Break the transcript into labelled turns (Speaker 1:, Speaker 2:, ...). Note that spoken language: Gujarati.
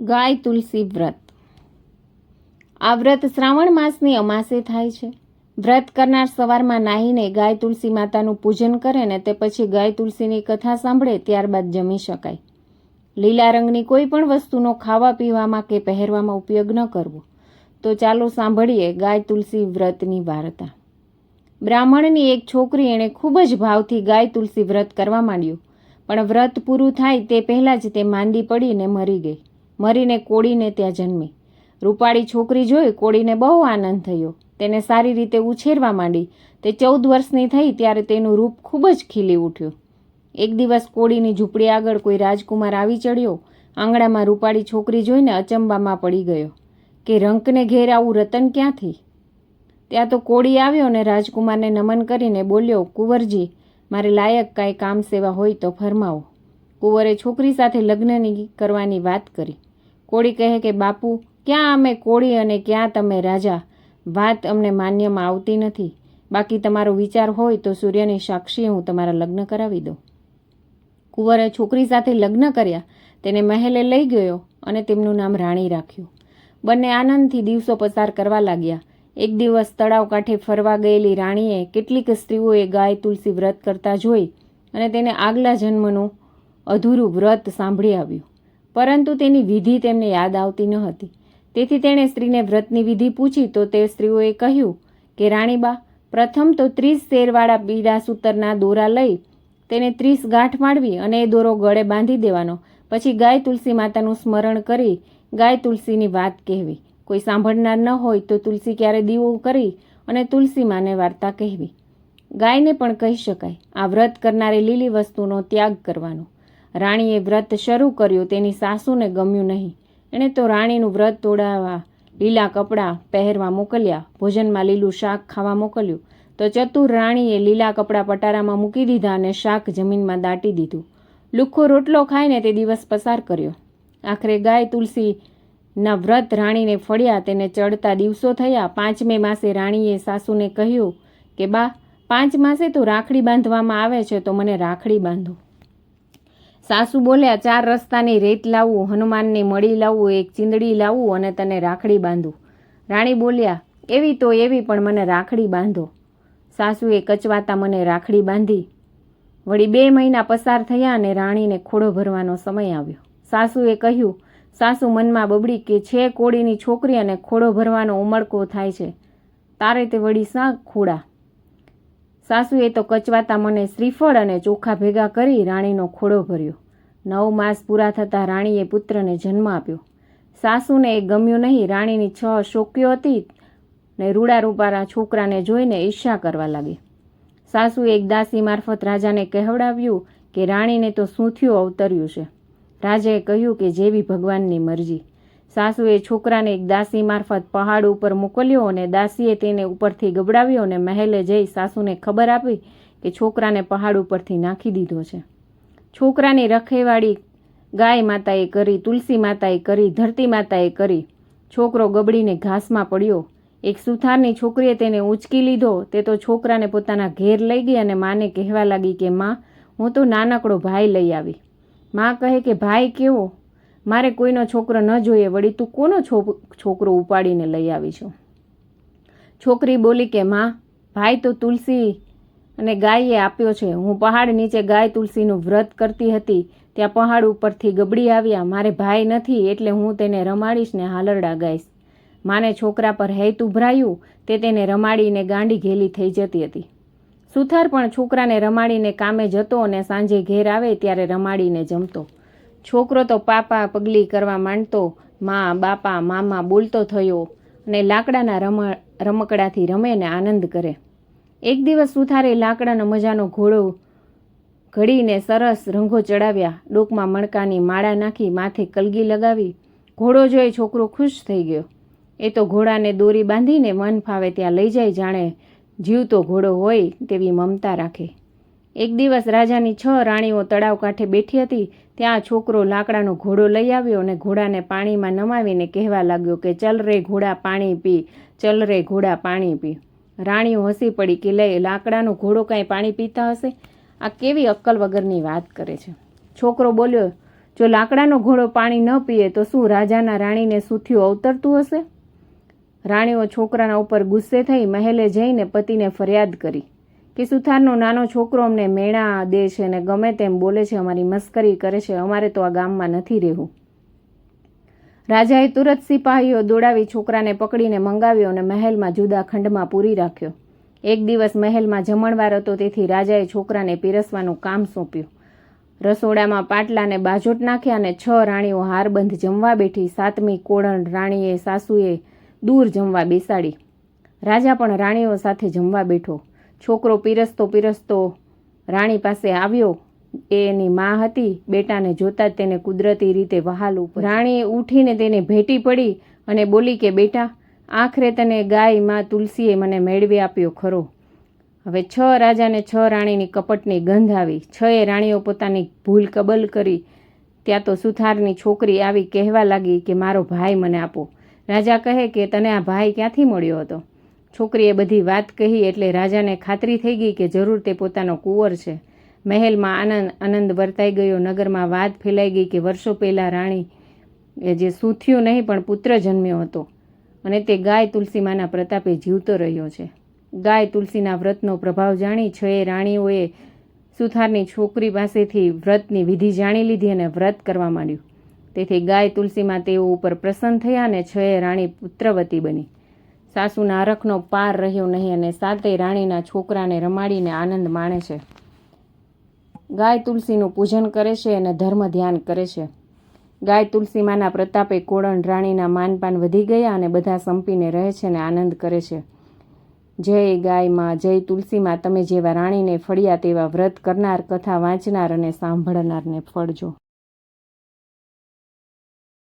Speaker 1: ગાય તુલસી વ્રત. આ વ્રત શ્રાવણ માસની અમાસે થાય છે. વ્રત કરનાર સવારમાં નાહીને ગાય તુલસી માતાનું પૂજન કરે ને તે પછી ગાય તુલસીની કથા સાંભળે ત્યારબાદ જમી શકાય. લીલા રંગની કોઈ પણ વસ્તુનો ખાવા પીવામાં કે પહેરવામાં ઉપયોગ ન કરવો. તો ચાલો સાંભળીએ ગાય તુલસી વ્રતની વાર્તા. બ્રાહ્મણની એક છોકરી એણે ખૂબ જ ભાવથી ગાય તુલસી વ્રત કરવા માંડ્યું. પણ વ્રત પૂરું થાય તે પહેલાં જ તે માંદી પડીને મરી ગઈ. મરીને કોળીને ત્યાં જન્મી. રૂપાળી છોકરી જોઈ કોળીને બહુ આનંદ થયો. તેને સારી રીતે ઉછેરવા માંડી. તે ચૌદ વર્ષની થઈ ત્યારે તેનું રૂપ ખૂબ જ ખીલી ઉઠ્યું. એક દિવસ કોળીની ઝૂંપડી આગળ કોઈ રાજકુમાર આવી ચડ્યો. આંગણામાં રૂપાળી છોકરી જોઈને અચંબામાં પડી ગયો. કે રંકને ઘેર આવું રતન ક્યાંથી? ત્યાં તો કોળી આવ્યો ને રાજકુમારને નમન કરીને બોલ્યો, કુંવરજી, મારે લાયક કાંઈ કામ સેવા હોય તો ફરમાવો. કુંવરે છોકરી સાથે લગ્નની કરવાની વાત કરી. કોળી કહે કે, બાપુ, ક્યાં અમે કોળી અને ક્યાં તમે રાજા? વાત અમને માન્યમાં આવતી નથી. બાકી તમારો વિચાર હોય તો સૂર્યની સાક્ષીએ હું તમારા લગ્ન કરાવી દઉં. કુંવરે છોકરી સાથે લગ્ન કર્યા. તેને મહેલે લઈ ગયો અને તેમનું નામ રાણી રાખ્યું. બંને આનંદથી દિવસો પસાર કરવા લાગ્યા. એક દિવસ તળાવ કાંઠે ફરવા ગયેલી રાણીએ કેટલીક સ્ત્રીઓએ ગાય, તુલસી વ્રત કરતા જોઈ અને તેને આગલા જન્મનું અધૂરું વ્રત સાંભળી આવ્યું. પરંતુ તેની વિધિ તેમને યાદ આવતી ન હતી તેથી તેણે સ્ત્રીને વ્રતની વિધિ પૂછી તો તે સ્ત્રીઓએ કહ્યું કે, રાણીબા, પ્રથમ તો ત્રીસ શેરવાળા પીળા સૂતરના દોરા લઈ તેને ત્રીસ ગાંઠ માંડવી અને એ દોરો ગળે બાંધી દેવાનો. પછી ગાય તુલસી માતાનું સ્મરણ કરી ગાય તુલસીની વાત કહેવી. કોઈ સાંભળનાર ન હોય તો તુલસી ક્યારે દીવો કરી અને તુલસી માને વાર્તા કહેવી. ગાયને પણ કહી શકાય, આ વ્રત કરનારે લીલી વસ્તુનો ત્યાગ કરવાનો. રાણીએ વ્રત શરૂ કર્યું. તેની સાસુને ગમ્યું નહીં. એણે તો રાણીનું વ્રત તોડાવવા લીલા કપડાં પહેરવા મોકલ્યા. ભોજનમાં લીલું શાક ખાવા મોકલ્યું. તો ચતુર રાણીએ લીલા કપડાં પટારામાં મૂકી દીધા અને શાક જમીનમાં દાટી દીધું. લુખ્ખો રોટલો ખાઈને તે દિવસ પસાર કર્યો. આખરે ગાય તુલસીના વ્રત રાણીને ફળ્યા. તેને ચડતા દિવસો થયા. પાંચમે માસે રાણીએ સાસુને કહ્યું કે, બા, પાંચ માસે તો રાખડી બાંધવામાં આવે છે, તો મને રાખડી બાંધો. સાસુ બોલ્યા, ચાર રસ્તાની રેત લાવવું હનુમાનની મળી લાવવું એક ચીંદડી લાવવું અને તને રાખડી બાંધું. રાણી બોલ્યા, એવી તો એવી, પણ મને રાખડી બાંધો. સાસુએ કચવાતા મને રાખડી બાંધી. વળી બે મહિના પસાર થયા અને રાણીને ખોડો ભરવાનો સમય આવ્યો. સાસુએ કહ્યું, સાસુ મનમાં બબડી કે છે કોળીની છોકરી અને ખોડો ભરવાનો ઉમળકો થાય છે. તારે તે વળી શા ખોડા. સાસુએ તો કચવાતા મને શ્રીફળ અને ચોખા ભેગા કરી રાણીનો ખોડો ભર્યો. નવ માસ પૂરા થતાં રાણીએ પુત્રને જન્મ આપ્યો. સાસુને એ ગમ્યું નહીં, રાણીની છ શોક્યો હતી ને રૂડા રૂપારા છોકરાને જોઈને ઈર્ષા કરવા લાગી. સાસુએ એક દાસી મારફત રાજાને કહેવડાવ્યું કે રાણીને તો સૂંથિયું અવતર્યું છે. રાજાએ કહ્યું કે જેવી ભગવાનની મરજી. સાસુએ છોકરાને એક દાસી મારફત પહાડ ઉપર મોકલ્યો અને દાસીએ તેને ઉપરથી ગબડાવ્યો અને મહેલે જઈ સાસુને ખબર આપી કે છોકરાને પહાડ ઉપરથી નાખી દીધો છે. છોકરાની રખેવાળી ગાય માતાએ કરી, તુલસી માતાએ કરી, ધરતી માતાએ કરી. છોકરો ગબડીને ઘાસમાં પડ્યો. એક સુથારની છોકરીએ તેને ઉંચકી લીધો. તે તો છોકરાને પોતાના ઘેર લઈ ગઈ અને માને કહેવા લાગી કે, માં, હું તો નાનકડો ભાઈ લઈ આવી. માં કહે કે, ભાઈ કેવો? મારે કોઈનો છોકરો ન જોઈએ, વળી તું કોનો છોકરો ઉપાડીને લઈ આવી છું? છોકરી બોલી કે, માં, ભાઈ તો તુલસી અને ગાયે આપ્યો છે. હું પહાડ નીચે ગાય તુલસીનું વ્રત કરતી હતી. ત્યાં પહાડ ઉપરથી ગબડી આવ્યા. મારે ભાઈ નથી, એટલે હું તેને રમાડીશ ને હાલરડા ગાઈશ. માને છોકરા પર હેત ઉભરાયું, તે તેને રમાડીને ગાંડી ઘેલી થઈ જતી હતી. સુથાર પણ છોકરાને રમાડીને કામે જતો અને સાંજે ઘેર આવે ત્યારે રમાડીને જમતો. છોકરો તો પાપા પગલી કરવા માંડતો, મા, બાપા, મામા બોલતો થયો અને લાકડાના રમ, રમકડાથી રમે ને આનંદ કરે. એક દિવસ સુથારે લાકડાનો મજાનો ઘોડો ઘડીને સરસ રંગો ચડાવ્યા. ડોકમાં મણકાની માળા નાખી માથે કલગી લગાવી. ઘોડો જોઈ છોકરો ખુશ થઈ ગયો. એ તો ઘોડાને દોરી બાંધીને મન ફાવે ત્યાં લઈ જાય જાણે જીવતો ઘોડો હોય તેવી મમતા રાખે. એક દિવસ રાજાની છ રાણીઓ તળાવ કાંઠે બેઠી હતી. ત્યાં છોકરો લાકડાનો ઘોડો લઈ આવ્યો અને ઘોડાને પાણીમાં નમાવીને કહેવા લાગ્યો કે, ચલ રે ઘોડા પાણી પી, ચલ રે ઘોડા પાણી પી. રાણીઓ હસી પડી કે, લે, લાકડાનો ઘોડો કાંઈ પાણી પીતા હશે? આ કેવી અક્કલ વગરની વાત કરે છે. છોકરો બોલ્યો, જો લાકડાનો ઘોડો પાણી ન પીએ, તો શું રાજાના રાણીને સૂથિયું અવતરતું હશે? રાણીઓ છોકરાના ઉપર ગુસ્સે થઈ મહેલે જઈને પતિને ફરિયાદ કરી. કે સુથારનો નાનો છોકરો અમને મેણા દે છે ને ગમે તેમ બોલે છે, અમારી મસ્કરી કરે છે, અમારે તો આ ગામમાં નથી રહેવું. રાજાએ તુરત સિપાહીઓ દોડાવી છોકરાને પકડીને મંગાવ્યો અને મહેલમાં જુદા ખંડમાં પૂરી રાખ્યો. એક દિવસ મહેલમાં જમણવાર હતો, તેથી રાજાએ છોકરાને પીરસવાનું કામ સોંપ્યું. રસોડામાં પાટલાને બાજોટ નાખ્યા અને છ રાણીઓ હારબંધ જમવા બેઠી. સાતમી કોળણ રાણીએ સાસુએ દૂર જમવા બેસાડી. રાજા પણ રાણીઓ સાથે જમવા બેઠો. છોકરો પીરસતો પીરસતો રાણી પાસે આવ્યો. એ એની મા હતી. બેટાને જોતાં જ તેને કુદરતી રીતે વહાલ ઉપર. રાણીએ ઉઠીને તેને ભેટી પડી અને બોલી કે, બેટા, આખરે તને ગાયમાં તુલસીએ મને મેળવી આપ્યો ખરો. હવે છ રાજાને છ રાણીની કપટની ગંધ આવી. છએ રાણીઓ પોતાની ભૂલ કબલ કરી. ત્યાં તો સુથારની છોકરી આવી કહેવા લાગી કે, મારો ભાઈ મને આપો. રાજા કહે કે, તને આ ભાઈ ક્યાંથી મળ્યો હતો? છોકરીએ બધી વાત કહી એટલે રાજાને ખાતરી થઈ ગઈ કે જરૂર તે પોતાનો કુંવર છે. મહેલમાં આનંદ આનંદ વર્તાઈ ગયો. નગરમાં વાત ફેલાઈ ગઈ કે વર્ષો પહેલાં રાણી એ જે સૂથ્યું નહીં, પણ પુત્ર જન્મ્યો હતો અને તે ગાય તુલસીમાના પ્રતાપે જીવતો રહ્યો છે. ગાય તુલસીના વ્રતનો પ્રભાવ જાણી છએ રાણીઓએ સુથારની છોકરી પાસેથી વ્રતની વિધિ જાણી લીધી અને વ્રત કરવા માંડ્યું. તેથી ગાય તુલસીમાં તેઓ ઉપર પ્રસન્ન થયા અને છએ રાણી પુત્રવતી બની. સાસુના અરખનો પાર રહ્યો નહીં અને સાતે રાણીના છોકરાને રમાડીને આનંદ માણે છે. ગાય તુલસીનું પૂજન કરે છે અને ધર્મ ધ્યાન કરે છે. ગાય તુલસીમાના પ્રતાપે કોળણ રાણીના માનપાન વધી ગયા અને બધા સંપીને રહે છે અને આનંદ કરે છે. જય ગાયમાં જય તુલસીમાં તમે જેવા રાણીને ફળ્યા તેવા વ્રત કરનાર, કથા વાંચનાર અને સાંભળનારને ફળજો.